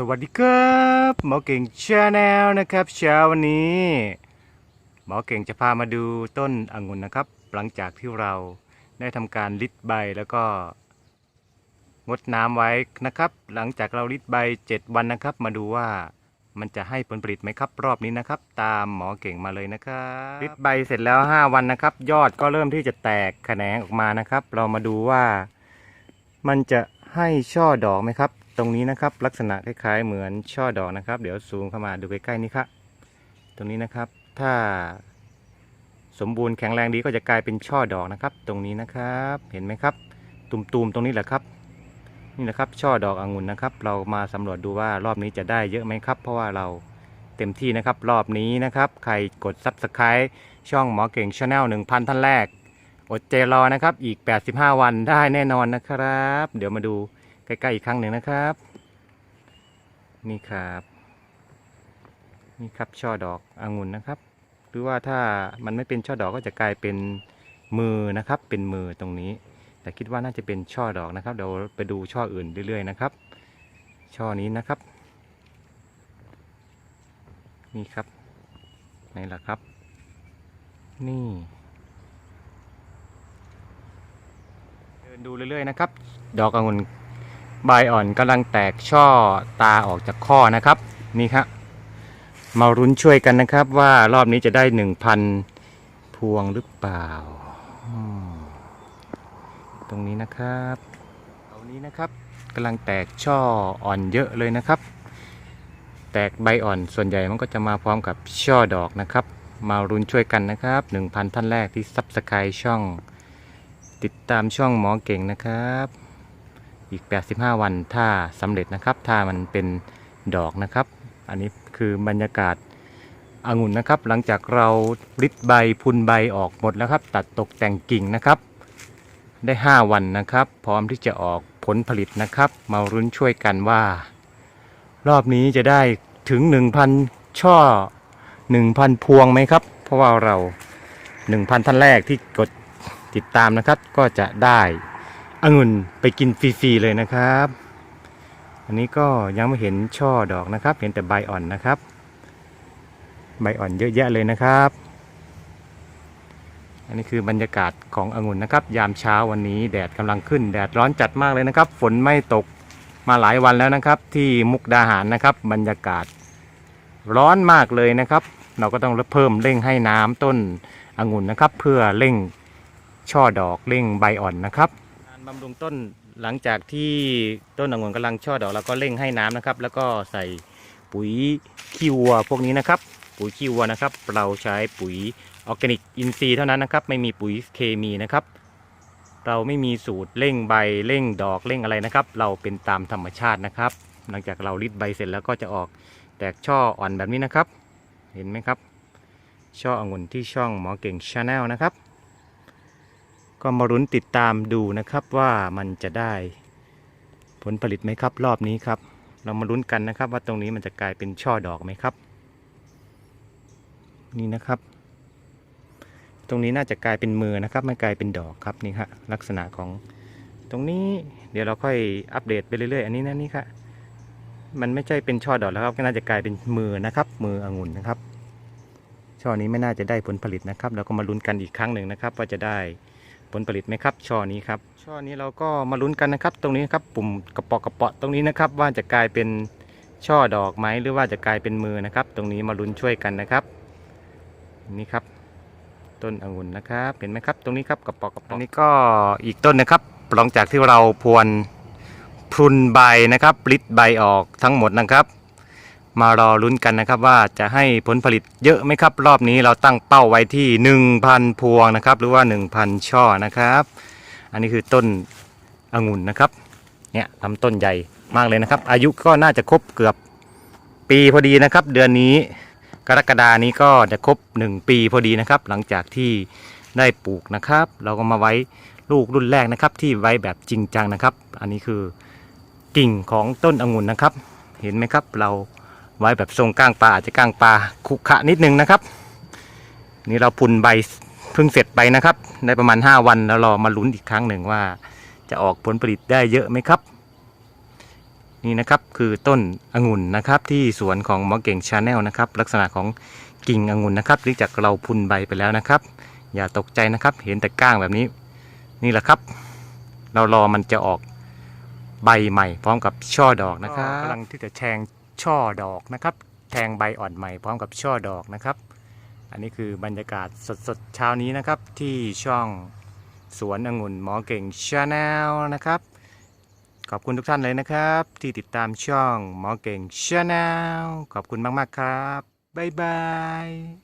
สวัสดีครับหมอเก่งชาแนลนะครับเช้าวันนี้ หมอเก่งจะพามาดูต้นองุ่นนะครับ หลังจากที่เราได้ทำการลิดใบแล้วก็งดน้ำไว้นะครับ หลังจากเราลิดใบ 7 วันนะครับ มาดูว่ามันจะให้ผลผลิตไหมครับ รอบนี้นะครับ ตามหมอเก่งมาเลยนะครับลิดใบเสร็จแล้ว 5 วันนะครับ ยอดก็เริ่มที่จะแตกแขนงออกมานะครับ เรามาดูว่ามันจะให้ช่อดอกไหมครับ ตรงนี้นะครับลักษณะคล้ายๆ เหมือนช่อดอกนะครับ เดี๋ยวซูมเข้ามาดูใกล้ๆนี้ครับตรงนี้นะครับ ถ้าสมบูรณ์แข็งแรงดีก็จะกลายเป็นช่อดอกนะครับ ตรงนี้นะครับเห็นไหมครับ ตุ่มๆตรงนี้แหละครับ นี่แหละครับ ช่อดอกองุ่นนะครับ เรามาสำรวจดูว่ารอบนี้จะได้เยอะไหมครับ เพราะว่าเราเต็มที่นะครับ รอบนี้นะครับ ใครกด Subscribe ช่องหมอเก่งชาแนล1,000ท่านแรก อดใจรอนะครับ อีก 85 วันได้แน่นอนนะครับ เดี๋ยวมาดู ใกล้ๆอีกครั้งหนึ่งนะครับ นี่ครับนี่ครับช่อดอกองุ่นนะครับ หรือว่าถ้ามันไม่เป็นช่อดอกก็จะกลายเป็นมือนะครับ เป็นมือตรงนี้ แต่คิดว่าน่าจะเป็นช่อดอกนะครับ เดี๋ยวไปดูช่ออื่นเรื่อยๆนะครับ ช่อนี้นะครับ นี่ครับไหนล่ะครับ นี่ เดินดูเรื่อยๆนะครับ ดอกองุ่น ใบอ่อนกำลังแตกช่อตาออกจากข้อนะครับนี่ครับมารุ้นช่วยกันนะครับว่ารอบนี้จะได้หนึ่งพันพวงหรือเปล่า ตรงนี้นะครับเอานี้นะครับกำลังแตกช่ออ่อนเยอะเลยนะครับ แตกใบอ่อนส่วนใหญ่มันก็จะมาพร้อมกับช่อดอกนะครับ มารุ้นช่วยกันนะครับ 1,000 ท่านแรกที่ซับสไครช่อง ติดตามช่องหมอเก่งนะครับ อีก 85 วันถ้าสำเร็จนะครับ ถ้ามันเป็นดอกนะครับ อันนี้คือบรรยากาศองุ่นนะครับ หลังจากเราริดใบพุนใบออกหมดแล้วครับ ตัดตกแต่งกิ่งนะครับ ได้ 5 วันนะครับ พร้อมที่จะออกผลผลิตนะครับ มารุ้นช่วยกันว่า รอบนี้จะได้ถึง 1,000 ช่อ 1,000 พวงไหมครับ เพราะว่าเรา 1,000 ท่านแรกที่กดติดตามนะครับ ก็จะได้ องุ่นไปกินฟรีๆเลยนะครับ อันนี้ก็ยังไม่เห็นช่อดอกนะครับ เห็นแต่ใบอ่อนนะครับ ใบอ่อนเยอะแยะเลยนะครับ อันนี้คือบรรยากาศขององุ่นนะครับ ยามเช้าวันนี้แดดกำลังขึ้นแดดร้อนจัดมากเลยนะครับ ฝนไม่ตกมาหลายวันแล้วนะครับ ที่มุกดาหารนะครับ บรรยากาศร้อนมากเลยนะครับ เราก็ต้องเพิ่มเร่งให้น้ำต้นองุ่นนะครับ เพื่อเร่งช่อดอกเร่งใบอ่อนนะครับ บำรุงต้นหลังจากที่ต้นองุ่นกำลังช่อดอกเราก็เร่งให้น้ำนะครับ แล้วก็ใส่ปุ๋ยขี้วัวพวกนี้นะครับ ปุ๋ยขี้วัวนะครับ เราใช้ปุ๋ยออร์แกนิกอินทรีย์เท่านั้นนะครับ ไม่มีปุ๋ยเคมีนะครับ เราไม่มีสูตรเร่งใบเร่งดอกเร่งอะไรนะครับ เราเป็นตามธรรมชาตินะครับ หลังจากเราริดใบเสร็จแล้วก็จะออกแตกช่ออ่อนแบบนี้นะครับ เห็นไหมครับ ช่อองุ่นที่ช่องหมอเก่งชาแนลนะครับ ก็มารุ้นติดตามดูนะครับว่ามันจะได้ผลผลิตไหมครับ รอบนี้ครับ เรามาลุ้นกันนะครับ ว่าตรงนี้มันจะกลายเป็นช่อดอกไหมครับ นี่นะครับ ตรงนี้น่าจะกลายเป็นมือนะครับ ไม่กลายเป็นดอกครับนี่ครับลักษณะของตรงนี้เดี๋ยวเราค่อยอัปเดตไปเรื่อยๆ อันนี้นะนี่ครับมันไม่ใช่เป็นช่อดอกแล้วครับ ก็น่าจะกลายเป็นมือนะครับ มือองุ่นนะครับ ช่อนี้ไม่น่าจะได้ผลผลิตนะครับ เราก็มาลุ้นกันอีกครั้งหนึ่งนะครับ ว่าจะได้ ผลผลิตไหมครับ ช่อนี้ครับ ช่อนี้เราก็มาลุ้นกันนะครับ ตรงนี้ครับปุ่มกระปาะกระเปาะตรงนี้นะครับ ว่าจะกลายเป็นช่อดอกไหมหรือว่าจะกลายเป็นมือนะครับ ตรงนี้มาลุ้นช่วยกันนะครับ นี่ครับ ต้นองุ่นนะครับเห็นไหมครับ ตรงนี้ครับกระปาะกระเปาะอันนี้ก็อีกต้นนะครับหลังจากที่เราพรวนพรุนใบนะครับปลิดใบออกทั้งหมดนะครับ มารอลุ้นกันนะครับว่าจะให้ผลผลิตเยอะไหมครับ รอบนี้เราตั้งเป้าไว้ที่ 1,000 พวงนะครับ หรือว่า 1,000 ช่อนะครับ อันนี้คือต้นองุ่นนะครับเนี่ยลำต้นใหญ่มากเลยนะครับ อายุก็น่าจะครบเกือบปีพอดีนะครับ เดือนนี้กรกฎานี้ก็จะครบ 1 ปีพอดีนะครับ หลังจากที่ได้ปลูกนะครับ เราก็มาไว้ลูกรุ่นแรกนะครับ ที่ไว้แบบจริงจังนะครับ อันนี้คือกิ่งของต้นองุ่นนะครับ เห็นไหมครับเรา ไว้แบบทรงก้างปลาอาจจะก้างปลาขุขะนิดนึงนะครับ นี่เราพุนใบเพิ่งเสร็จไปนะครับได้ประมาณ 5 วันแล้วรอมาลุ้นอีกครั้งหนึ่งว่า จะออกผลผลิตได้เยอะไหมครับ นี่นะครับคือต้นองุ่นนะครับ ที่สวนของหมอเก่งชาแนลนะครับ ลักษณะของกิ่งองุ่นนะครับหรือจากเราพุนใบไปแล้วนะครับ อย่าตกใจนะครับ เห็นแต่ก้างแบบนี้ นี่แหละครับ เรารอมันจะออกใบใหม่พร้อมกับช่อดอกนะครับกำลังที่จะแทง ช่อดอกนะครับ แทงใบอ่อนใหม่พร้อมกับช่อดอกนะครับ อันนี้คือบรรยากาศสดๆเช้านี้นะครับ ที่ช่องสวนองุ่นหมอเก่งชาแนลนะครับ ขอบคุณทุกท่านเลยนะครับ ที่ติดตามช่องหมอเก่งชาแนลขอบคุณมากๆครับ บ๊ายบาย